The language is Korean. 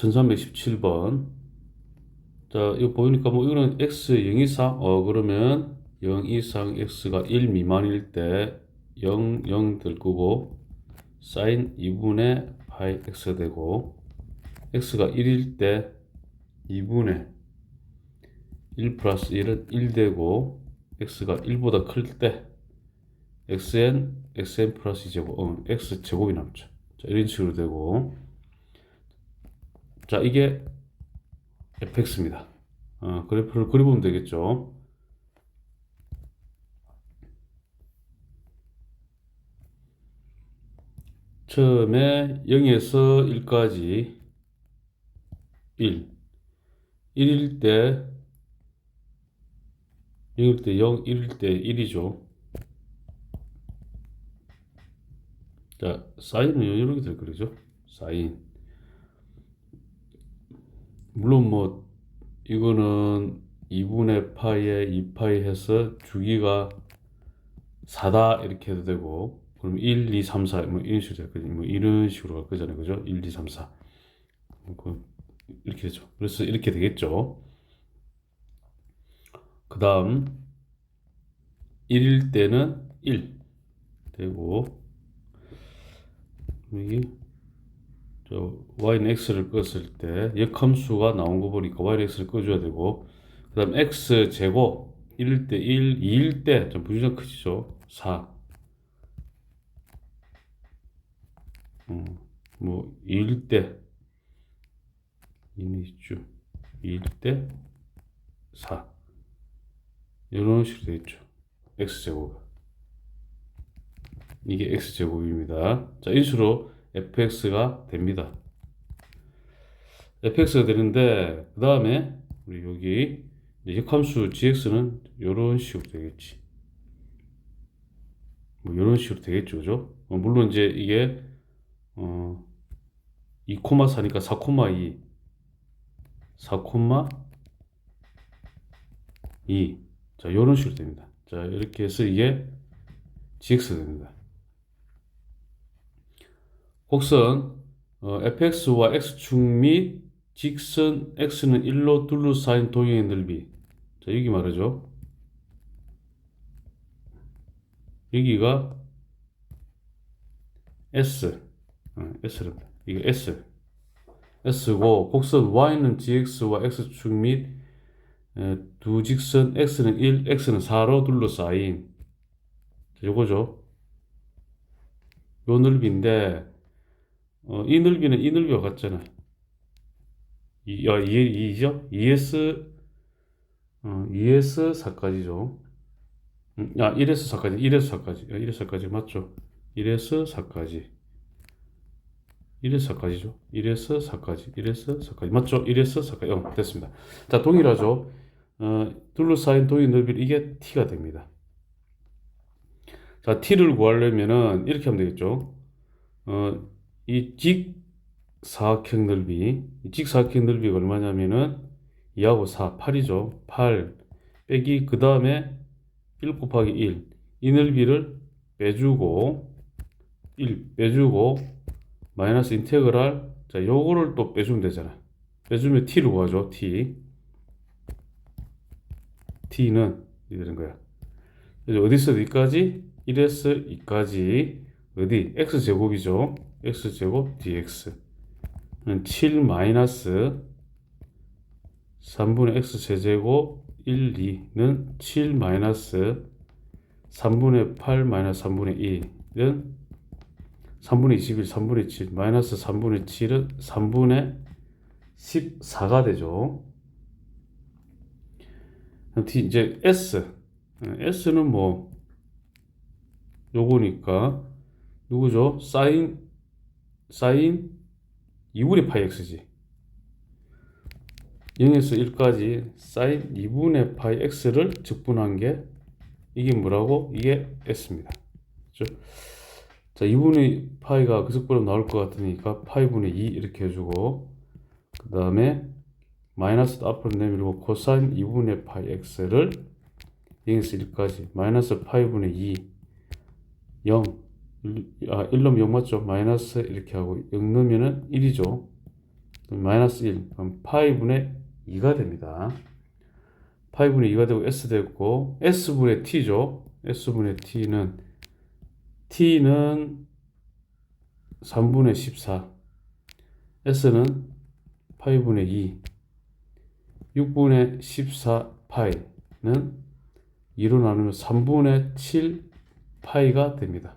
1317번. 자, 이거 보이니까 뭐 이거는 x 0 이상, 어, 그러면 0 이상 x가 1 미만일 때 0, 0 될 거고, 사인 2분의 파이 x가 되고, x가 1일 때 2분의 1 플러스 1은 1 되고, x가 1보다 클 때, xn, xn 플러스 2제곱, 어, x 제곱이 남죠. 자, 이런 식으로 되고, 자, 이게 fx입니다. 어, 그래프를 그려보면 되겠죠. 처음에 0에서 1까지 1. 1일 때 0일 때 0, 1일 때 1이죠. 자, 사인은 이렇게 될 거죠. 사인. 물론 뭐 이거는 2분의 파이에 2파이 해서 주기가 4다 이렇게 해도 되고 그럼 1, 2, 3, 4 뭐 이런 식으로 될 거죠. 뭐 이런 식으로 갈 거잖아요. 그죠? 1, 2, 3, 4. 그 이렇게 되죠. 그래서 이렇게 되겠죠. 그 다음 1일 때는 1 되고 저 y는 x를 껐을 때 역함수가 나온 거 보니까 y는 x를 꺼줘야 되고 그 다음 x 제곱 1일 때 1, 2일 때좀 부주장 크시죠? 4 음, 뭐 2일 때 2는 있죠. 2일 때 4 이런 식으로 되겠죠. X제곱. 이게 x제곱입니다. 자 인수로 fx가 됩니다. fx가 되는데 그 다음에 우리 여기 역함수 gx는 이런 식으로 되겠지. 뭐 이런 식으로 되겠죠, 그죠? 어, 물론 이제 이게 어 2,4니까 4,2 4,2 자, 이런 식으로 됩니다. 자, 이렇게 해서 이게 gx가 됩니다. 곡선 어, fx와 x축 및 직선 x는 1로 둘러싸인 도형의 넓이. 자 여기 말이죠. 여기가 s. 어, s랍니다. 이게 s. S고 곡선 y는 gx와 x축 및 두 직선 x는 1, x는 4로 둘러싸인. 요거죠. 요 넓이인데 어, 이 넓이는 이 넓이와 같잖아. 이, 아, 2, 2죠? 2S, 어, 2S 4까지죠. 음, 아, 1S 4까지, 1S 4까지, 1S 4까지 맞죠? 1S 4까지. 1S 4까지죠. 1S 4까지, 1S 4까지. 맞죠? 1S 4까지. 어, 됐습니다. 자, 동일하죠. 어, 둘러싸인 도의 넓이 이게 T가 됩니다. 자, T를 구하려면은 이렇게 하면 되겠죠. 어, 이 직사각형 넓이, 직사각형 넓이가 얼마냐면은 2하고 4, 8이죠. 8 빼기 그 다음에 1 곱하기 1. 이 넓이를 빼주고 1 빼주고 마이너스 인테그랄 자 요거를 또 빼주면 되잖아. 빼주면 t를 구하죠. t t는 이 되는 거야. 어디서 어디까지? 1에서 2까지 어디? x제곱이죠. x제곱 dx는 7 마이너스 3분의 x제곱 1, 2는 7 마이너스 3분의 8 마이너스 3분의 2는 3분의 21, 3분의 7 마이너스 3분의 7은 3분의 14가 되죠. 이제 s s는 뭐 요거니까 누구죠? 사인 사인 2분의 파이 x지. 0에서 1까지 사인 2분의 파이 x를 적분한 게 이게 뭐라고? 이게 s입니다. 그렇죠? 자, 2분의 파이가 그 적분으로 나올 것 같으니까 파이분의 2 이렇게 해주고 그 다음에 마이너스 앞으로 내밀고 코사인 2분의 파이 x를 0에서 1까지 마이너스 파이분의 2 0 1, 아, 1 넣으면 0 맞죠? 마이너스 이렇게 하고 0 넣으면은 1이죠. 마이너스 1 그럼 파이분의 2가 됩니다. 파이분의 2가 되고 s 됐고 s분의 t죠. s분의 t는 t는 3분의 14 s는 파이분의 2 6분의 14 파이는 2로 나누면 3분의 7 파이가 됩니다.